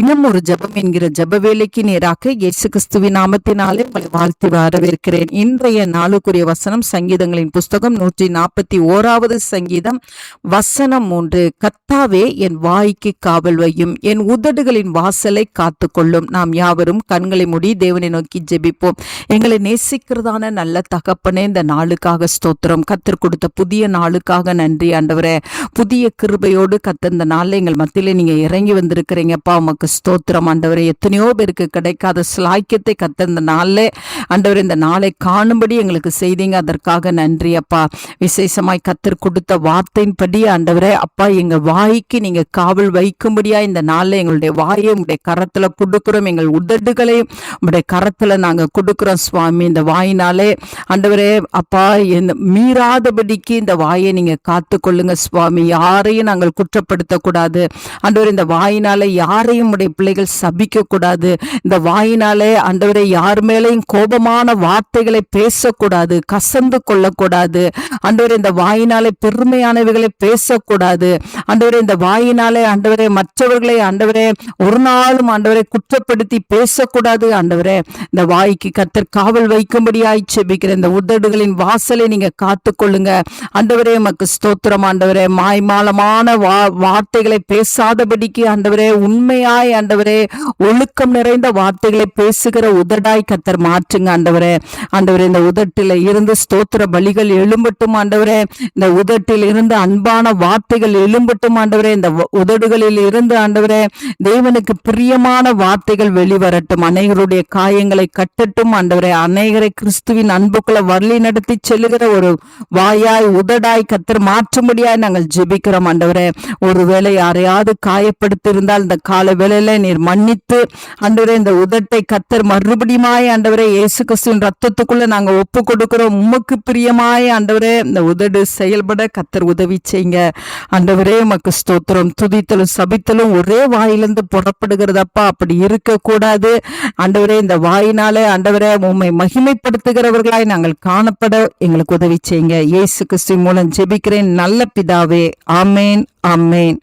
இன்னும் ஒரு ஜெபம் என்கிற ஜப வேலைக்கு நேராக இயேசு கிறிஸ்துவின் நாமத்தினாலே உங்களை வாழ்த்தி வரவேற்கிறேன். இன்றைய நாளுக்குரிய வசனம் சங்கீதங்களின் புஸ்தகம் நூற்றி நாற்பத்தி ஓராவது சங்கீதம் வசனம் மூன்று கத்தாவே என் வாய்க்கு காவல் வையும் என் உதடுகளின் வாசலை காத்து கொள்ளும் நாம் யாவரும் கண்களை மூடி தேவனை நோக்கி ஜெபிப்போம். எங்களை நேசிக்கிறதான நல்ல தகப்பனே இந்த நாளுக்காக ஸ்தோத்திரம். கத்தர் கொடுத்த புதிய நாளுக்காக நன்றி ஆண்டவரே. புதிய கிருபையோடு கத்த இந்த நாளில் எங்கள் மத்தியில நீங்க இறங்கி வந்திருக்கிறீங்கப்பா. உமக்கு ஸ்தோத்திரம். ஆண்டவரே எத்தனையோ பேருக்கு கிடைக்காத ஸ்லாக்கியத்தை கத்த இந்த நாளில் ஆண்டவர் இந்த நாளை காணும்படி எங்களுக்கு செய்தீங்க. அதற்காக நன்றி அப்பா. விசேஷமாய் கத்தர் கொடுத்த வார்த்தையின்படி ஆண்டவரே அப்பா எங்க வாய்க்கு நீங்க காவல் வைக்கும்படியா இந்த நாளில் எங்களுடைய வாயை உங்களுடைய கரத்துல கொடுக்குறோம். எங்கள் உதடுகளையும் உங்களுடைய கரத்துல நாங்க கொடுக்குறோம் சுவாமி. இந்த வாயினாலே ஆண்டவரே அப்பா இந்த மீறாதபடிக்கு இந்த வாயை நீங்க காத்து கொள்ளுங்க சுவாமி. யாரையும் நாங்கள் குற்றப்படுத்தக்கூடாது. ஆண்டவர் இந்த வாயினால யாரையும் நம்முடைய பிள்ளைகள் சபிக்க கூடாது இந்த வாயினாலே ஆண்டவரை யார் மேலேயும் கோபமான வார்த்தைகளை பேசக்கூடாது கசந்து கொள்ளக்கூடாது. ஆண்டவரை இந்த வாயினாலே பெருமையானவைகளை பேசக்கூடாது. ஆண்டவரை இந்த வாயினாலே ஆண்டவரை மற்றவர்களை ஆண்டவரே ஒரு நாளும் ஆண்டவரை குற்றப்படுத்தி பேசக்கூடாது. ஆண்டவரே இந்த வாய்க்கு கத்தர் காவல் வைக்கும்படியாய் செபிக்கிற இந்த உதடுகளின் வாசலை நீங்க காத்துக்கொள்ளுங்க. ஆண்டவரே மக்கு ஸ்தோத்திரம். ஆண்டவரே மாய்மாலமான வா வார்த்தைகளை பேசாதபடிக்கு ஆண்டவரே உண்மையாய் ஆண்டவரே. ஒழுக்கம் நிறைந்த வார்த்தைகளை பேசுகிற உதடாய் கத்தர் மாற்றுங்க ஆண்டவரே. ஆண்டவரே இந்த உதட்டில இருந்து ஸ்தோத்திர பலிகள் எழும்பட்டும் ஆண்டவரே. இந்த உதட்டில் இருந்து அன்பான வார்த்தைகள் எழும்பட்டும் ஆண்டவரே. இந்த உதடுகளில் இருந்து ஆண்டவரே தேவனுக்கு பிரியமான வார்த்தைகள் வெளிவரட்டும். அநேகருடைய காயங்களை கட்டட்டும் ஆண்டவரே. அநேகரை கிறிஸ்துவின் அன்புக்குள்ள வழி நடத்தி செல்லுகிற ஒரு வாயாய் உதடாய் கத்தர் மாற்றும்படியாய் நாங்கள் ஜெபிக்கிறோம் ஆண்டவரே. ஒருவேளை யாரையாவது காயப்படுத்தி இருந்தால் இந்த கால வேலை வேளையில நீர் மன்னித்து ஆண்டவரே இந்த உதட்டை கத்தர் மறுபடியுமாய் ஆண்டவரே இயேசு கிறிஸ்துவின் ரத்தத்துக்குள்ள நாங்க ஒப்பு கொடுக்கிறோம் உமக்கு பிரியமாய் ஆண்டவரே இந்த உதடு செயல்பட கத்தர் உதவி செய்யுங்க. ஆண்டவரே உமக்கு ஸ்தோத்திரம். துதித்தலும் சபித்தலும் ஒரே வாயிலிருந்து புறப்படுகிறதப்பா. அப்படி இருக்க கூடாது ஆண்டவரே இந்த வாயினாலே ஆண்டவரே உம்மை மகிமைப்படுத்துகிறவர்களாய் நாங்கள் காணப்பட எங்களுக்கு உதவி செய்யுங்க. இயேசு கிறிஸ்து மூலம் ஜெபிக்கிறேன். நல்ல பிதாவே ஆமேன் ஆமேன்.